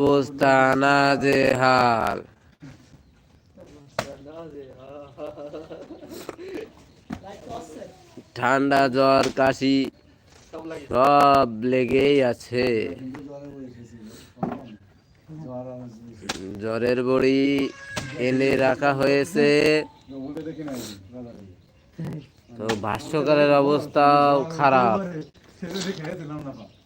অবস্থা নাজেহাল ঠান্ডা জ্বর, কাশি, সব লেগেই আছে। জ্বরের বড়ি এনে রাখা হয়েছে। তো ভাষ্যকারের অবস্থাও খারাপ।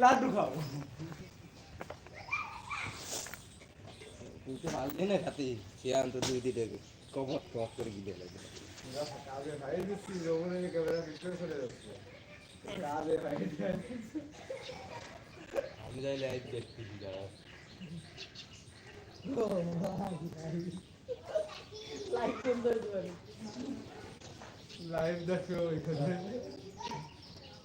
লাড্ডু খাও কাজে ভাই দিচ্ছি যমুনে ক্যামেরা ভিতরে চলে যাচ্ছে। কাজে ভাই লাইভ দেখো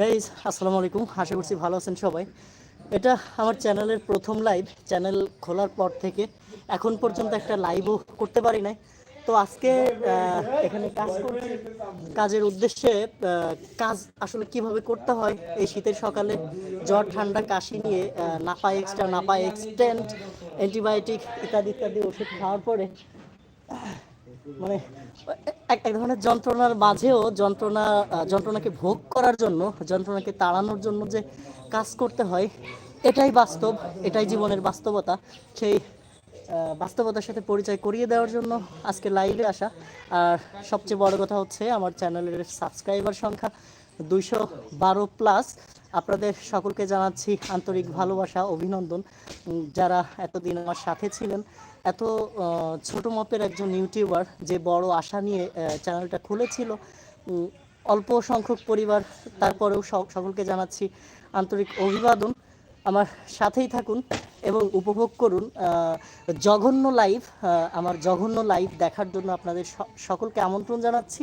গাইজ আসসালামু আলাইকুম। আশা করছি ভালো আছেন সবাই। এটা আমার চ্যানেলের প্রথম লাইভ চ্যানেল খোলার পর থেকে এখন পর্যন্ত একটা লাইভও করতে পারি নাই। তো আজকে এখানে কাজ করছি। কাজের উদ্দেশ্যে কাজ আসলে কীভাবে করতে হয়, এই শীতের সকালে জ্বর, ঠান্ডা, কাশি নিয়ে Napa extra Napa extend antibiotic ইত্যাদি ইত্যাদি ওষুধ খাওয়ার পরে মানে এক এক ধরনের যন্ত্রণার মাঝেও যন্ত্রণা যন্ত্রণাকে ভোগ করার জন্য, যন্ত্রণাকে তাড়ানোর জন্য যে কাজ করতে হয়, এটাই বাস্তব, এটাই জীবনের বাস্তবতা। সেই বাস্তবতার সাথে পরিচয় করিয়ে দেওয়ার জন্য আজকে লাইভে আসা। আর সবচেয়ে বড় কথা হচ্ছে, আমার চ্যানেলের সাবস্ক্রাইবার সংখ্যা দুইশো বারো প্লাস আপনাদের সকলকে জানাচ্ছি আন্তরিক ভালোবাসা, অভিনন্দন। যারা এতদিন আমার সাথে ছিলেন এত ছোট মাপের একজন ইউটিউবার যে বড় আশা নিয়ে চ্যানেলটা খুলেছিল। অল্প সংখ্যক পরিবার, তারপরেও সক- সকলকে জানাচ্ছি আন্তরিক অভিবাদন। আমার সাথেই থাকুন এবং উপভোগ করুন জঘন্য লাইভ আমার জঘন্য লাইভ দেখার জন্য আপনাদের সকলকে আমন্ত্রণ জানাচ্ছি।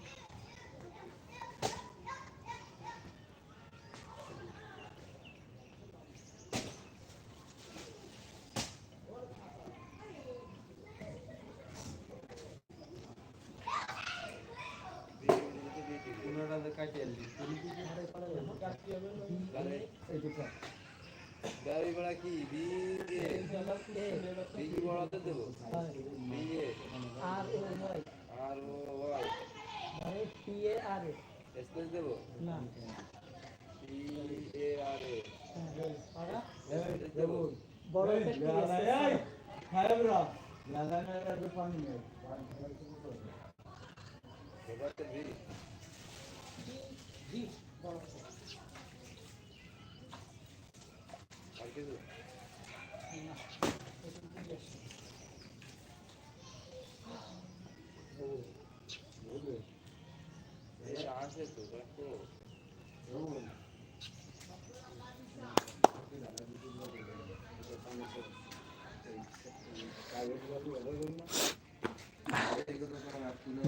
গাড়ি ভাড়া কি বিয়ে বিয়ে বড়াতে দেবো বিয়ে আর ও নয় আর ও ওয়াই মানে P A R A space দেবো না পি এ আর এ হ্যাঁ, স্পেস দেবো বড় একটা কি আছে? এবারটা ভি আর কিছু এই আছে তো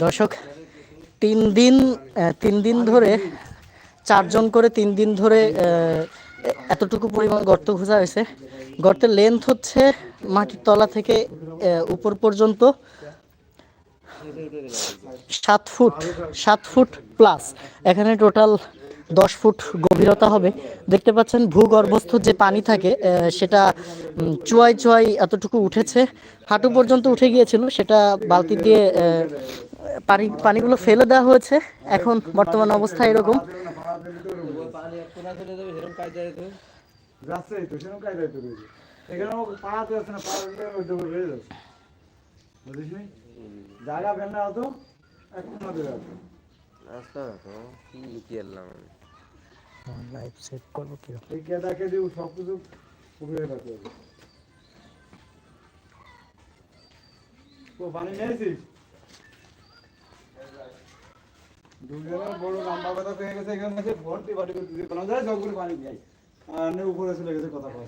দর্শক তিন দিন তিন দিন ধরে চারজন করে তিন দিন ধরে এতটুকু পরিমাণ গর্ত খোঁজা হয়েছে। গর্তের লেন্থ হচ্ছে মাটির তলা থেকে উপর পর্যন্ত সাত ফুট সাত ফুট প্লাস এখানে টোটাল দশ ফুট গভীরতা হবে। দেখতে পাচ্ছেন ভূগর্ভস্থ যে পানি থাকে সেটা চুয়াই চুয়াই এতটুকু উঠেছে। হাঁটু পর্যন্ত উঠে গিয়েছিল, সেটা বালতি দিয়ে পানি, পানিগুলো ফেলে দেওয়া হয়েছে। এখন বর্তমান অবস্থা এরকম। জায়গা এখন তো, কি এলাম আমি। লাইভ সেট করব কীরকম? এই কেদা কেদি সব কিছু কমিয়ে রাখতে হবে। ও পানি নিয়েছিস? দুজনের বড় লম্বা কথা পেয়ে গেছে এখানে এসে ভর্তি বাড়ি করতে দিয়ে কোনো যায় সবগুলো পানি দিয়ে আর নে উপরে চলে গেছে কথা বলা।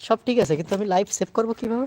সব ঠিক আছে কিন্তু আমি লাইভ সেভ করব কীভাবে?